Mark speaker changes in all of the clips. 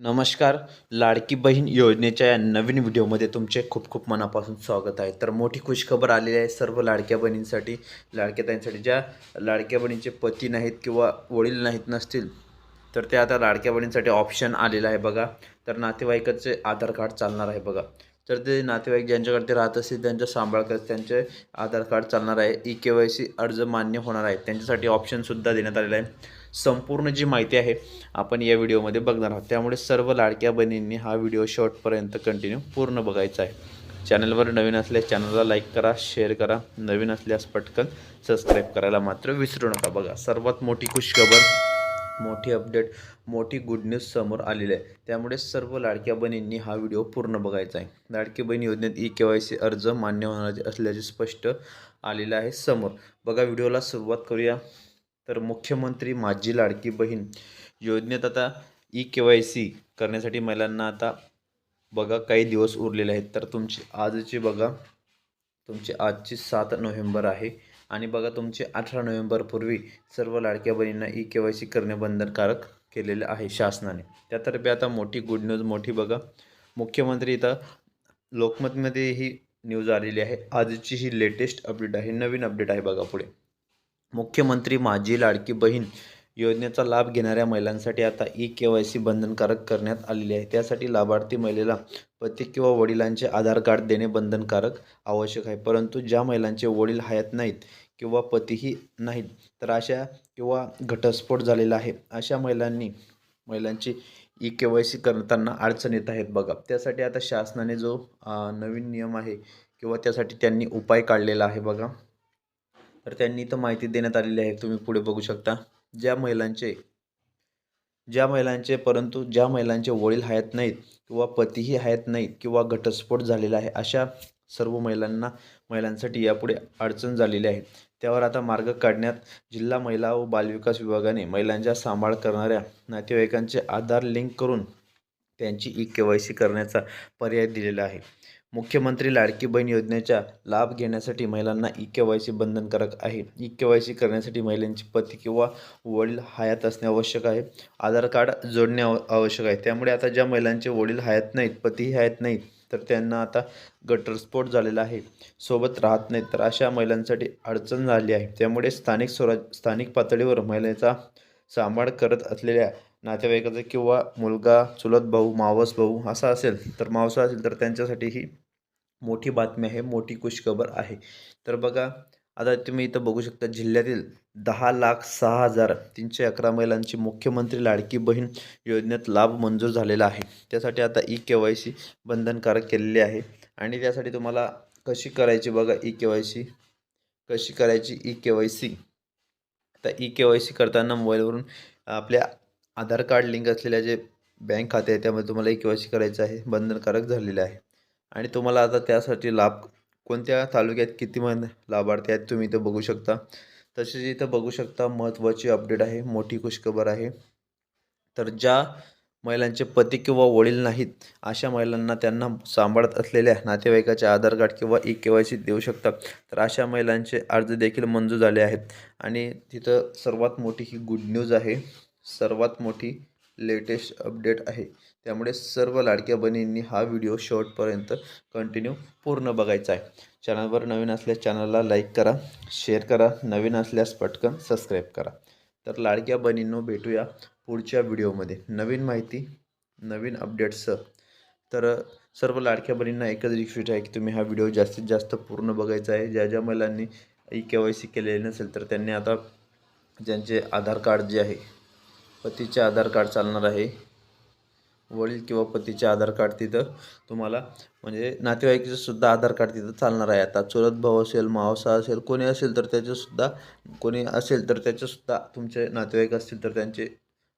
Speaker 1: नमस्कार. लाडकी बहीण योजनेच्या या नवीन व्हिडिओमध्ये तुमचे खूप खूप मनापासून स्वागत आहे. तर मोठी खुशखबर आलेली आहे सर्व लाडक्या बहिणींसाठी लाडक्या ताईंसाठी. ज्या लाडक्या बहिणीचे पती नाहीत किंवा वडील नाहीत नसतील तर ते आता लाडक्या बहिणींसाठी ऑप्शन आलेलं आहे बघा. तर नातेवाईकाचे आधार कार्ड चालणार आहे बघा. तर ते नातेवाईक ज्यांच्याकडे ते राहत असतील त्यांच्या सांभाळ करत त्यांचे आधार कार्ड चालणार आहे. ई के वाय सी अर्ज मान्य होणार आहे. त्यांच्यासाठी ऑप्शनसुद्धा देण्यात आलेलं आहे. संपूर्ण जी माहिती आहे आपण या व्हिडिओमध्ये बघणार आहोत. त्यामुळे सर्व लाडक्या बहिणींनी हा व्हिडिओ शॉर्टपर्यंत कंटिन्यू पूर्ण बघायचा आहे. चॅनलवर नवीन असल्यास चॅनलला लाईक करा शेअर करा. नवीन असल्यास पटकन सबस्क्राईब करायला मात्र विसरू नका. बघा सर्वात मोठी खुशखबर मोठी अपडेट मोठी गुड न्यूज समोर आलेली आहे. त्यामुळे सर्व लाडक्या बहिणींनी हा व्हिडिओ पूर्ण बघायचा आहे. लाडकी बहीण योजनेत ई के वाय सी अर्ज मान्य होणार असल्याचे स्पष्ट आलेलं आहे समोर. बघा व्हिडिओला सुरुवात करूया. तर मुख्यमंत्री माझी लाडकी बहीण योजनेत आता ई के वाय सी करण्यासाठी महिलांना आता बघा काही दिवस उरलेले आहेत. तर तुमची आजची बघा तुमची आजची सात नोव्हेंबर आहे. आणि बघा तुमचे अठरा नोव्हेंबरपूर्वी सर्व लाडक्या बहिणींना ई के वाय सी करणे बंधनकारक केलेले आहे शासनाने. त्यातर्फे आता मोठी गुड न्यूज मोठी बघा. मुख्यमंत्री इथं लोकमतमध्ये ही न्यूज आलेली आहे. आजची ही लेटेस्ट अपडेट आहे. नवीन अपडेट आहे बघा पुढे. मुख्यमंत्री माझी लाडकी बहीण योजनेचा लाभ घेणाऱ्या महिलांसाठी आता ई के वाय सी बंधनकारक करण्यात आलेली आहे. त्यासाठी लाभार्थी महिलेला पती किंवा वडिलांचे आधार कार्ड देणे बंधनकारक आवश्यक आहे. परंतु ज्या महिलांचे वडील हयात नाहीत किंवा पतीही नाहीत तर अशा किंवा घटस्फोट झालेला आहे अशा महिलांनी महिलांची ई के वाय सी करताना अडचण येत आहेत बघा. त्यासाठी आता शासनाने जो नवीन नियम आहे किंवा त्यासाठी त्यांनी उपाय काढलेला आहे बघा. तर त्यांनी इथं माहिती देण्यात आलेली आहे तुम्ही पुढे बघू शकता. ज्या महिलांचे ज्या महिलांचे परंतु ज्या महिलांचे वडील हयात नाहीत किंवा पतीही हयात नाहीत किंवा घटस्फोट झालेला आहे अशा सर्व महिलांना महिलांसाठी यापुढे अडचण झालेली आहे. त्यावर आता मार्ग काढण्यात जिल्हा महिला व बालविकास विभागाने महिलांच्या सांभाळ करणाऱ्या नातेवाईकांचे आधार लिंक करून त्यांची ई के वाय सी करण्याचा पर्याय दिलेला आहे. मुख्यमंत्री लाडकी बहीण योजनेचा लाभ घेण्यासाठी महिलांना ई के वाय सी बंधनकारक आहे. ई के वाय सी करण्यासाठी महिलांची पती किंवा वडील हयात असणे आवश्यक आहे. आधार कार्ड जोडणे आवश्यक आहे. त्यामुळे आता ज्या महिलांचे वडील हयात नाहीत पतीही हयात नाहीत तर त्यांना आता गटरस्फोट झालेला आहे. सोबत राहत नाहीत तर अशा महिलांसाठी अडचण झाली आहे. त्यामुळे स्थानिक स्वराज स्थानिक पातळीवर महिलेचा सांभाळ करत असलेल्या नातेवाईकाचा किंवा मुलगा चुलत भाऊ मावस भाऊ असा असेल तर मावसा असेल तर त्यांच्यासाठी ही मोठी बातमी आहे मोठी खुशखबर आहे. तर बघा आता तुम्ही इथं बघू शकता जिल्ह्यातील दहा लाख सहा हजार तीनशे अकरा महिलांची मुख्यमंत्री लाडकी बहीण योजनेत लाभ मंजूर झालेला आहे. त्यासाठी आता ई के वाय सी बंधनकारक केलेली आहे. आणि त्यासाठी तुम्हाला कशी करायची बघा ई के वाय सी? कशी करायची ई के वाय सी? आता ई के वाय सी करताना मोबाईलवरून आपल्या आधार कार्ड लिंक असलेल्या जे बँक खाते आहे त्यामध्ये तुम्हाला के वाय सी करायचं आहे बंधनकारक झालेलं आहे. आणि तुम्हाला आता त्यासाठी लाभ कोणत्या तालुक्यात किती मन लाभार्थी आहेत तुम्ही इथं बघू शकता. तसेच इथं बघू शकता महत्त्वाची अपडेट आहे मोठी खुशखबर आहे. तर ज्या महिलांचे पती किंवा वडील नाहीत अशा महिलांना त्यांना सांभाळत असलेल्या नातेवाईकाचे आधार कार्ड किंवा ई के वाय सी देऊ शकतात तर अशा महिलांचे अर्ज देखील मंजूर झाले आहेत. आणि तिथं सर्वात मोठी ही गुड न्यूज आहे. सर्वात मोठी लेटेस्ट अपडेट आहे. त्यामुळे सर्व लाडक्या बहिणींनी हा व्हिडिओ शेवटपर्यंत कंटिन्यू पूर्ण बघायचा आहे. चॅनलवर नवीन असल्यास चॅनलला लाईक करा शेअर करा नवीन असल्यास पटकन सबस्क्राईब करा. तर लाडक्या बहिणींनो भेटूया पुढच्या व्हिडिओमध्ये. नवीन माहिती नवीन अपडेट्सचं तर सर्व लाडक्या बहिणींना एकच रिक्वेस्ट आहे की तुम्ही हा व्हिडिओ जास्तीत जास्त पूर्ण बघायचा आहे. ज्या ज्या महिलांनी ई के वाय सी केलेले नसेल तर त्यांनी आता ज्यांचे आधार कार्ड जे आहे पतीचे आधार कार्ड चालणार आहे. वडील किंवा पतीचे आधार कार्ड तिथं तुम्हाला म्हणजे नातेवाईकाचं सुद्धा आधार कार्ड तिथं चालणार आहे. आता चुलत भाऊ असेल मावसा असेल कोणी असेल तर त्याचंसुद्धा कोणी असेल तर त्याचेसुद्धा तुमचे नातेवाईक असतील तर त्यांचे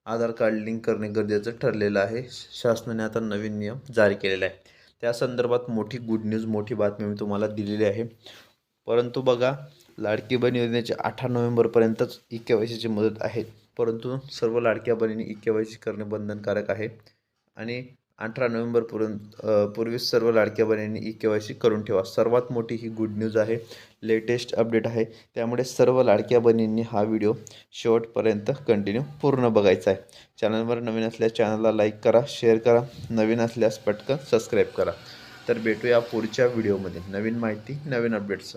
Speaker 1: आधार कार्ड लिंक करणे गरजेचं ठरलेलं आहे. शासनाने आता नवीन नियम जारी केलेला आहे त्या संदर्भात मोठी गुड न्यूज मोठी बातमी मी तुम्हाला दिलेली आहे. परंतु बघा लाडकी बहीण योजनेचे अठरा नोव्हेंबरपर्यंतच ई के वाय सीची मुदत आहे. परंतु सर्व लाडक्या बहिणी ई के वाय सी करणे बंधनकारक आहे. आणि अठरा नोव्हेंबरपर्यंत अ, पूर्वीच सर्व लाडक्या बहिणींनी ई के वाय सी करून ठेवा. सर्वात मोठी ही गुड न्यूज आहे. लेटेस्ट अपडेट आहे. त्यामुळे सर्व लाडक्या बहिणींनी हा व्हिडिओ शेवटपर्यंत कंटिन्यू पूर्ण बघायचा आहे. चॅनलवर नवीन असल्यास चॅनलला लाईक करा शेअर करा. नवीन असल्यास पटकन सबस्क्राईब करा. तर भेटूया पुढच्या व्हिडिओमध्ये नवीन माहिती नवीन अपडेट्स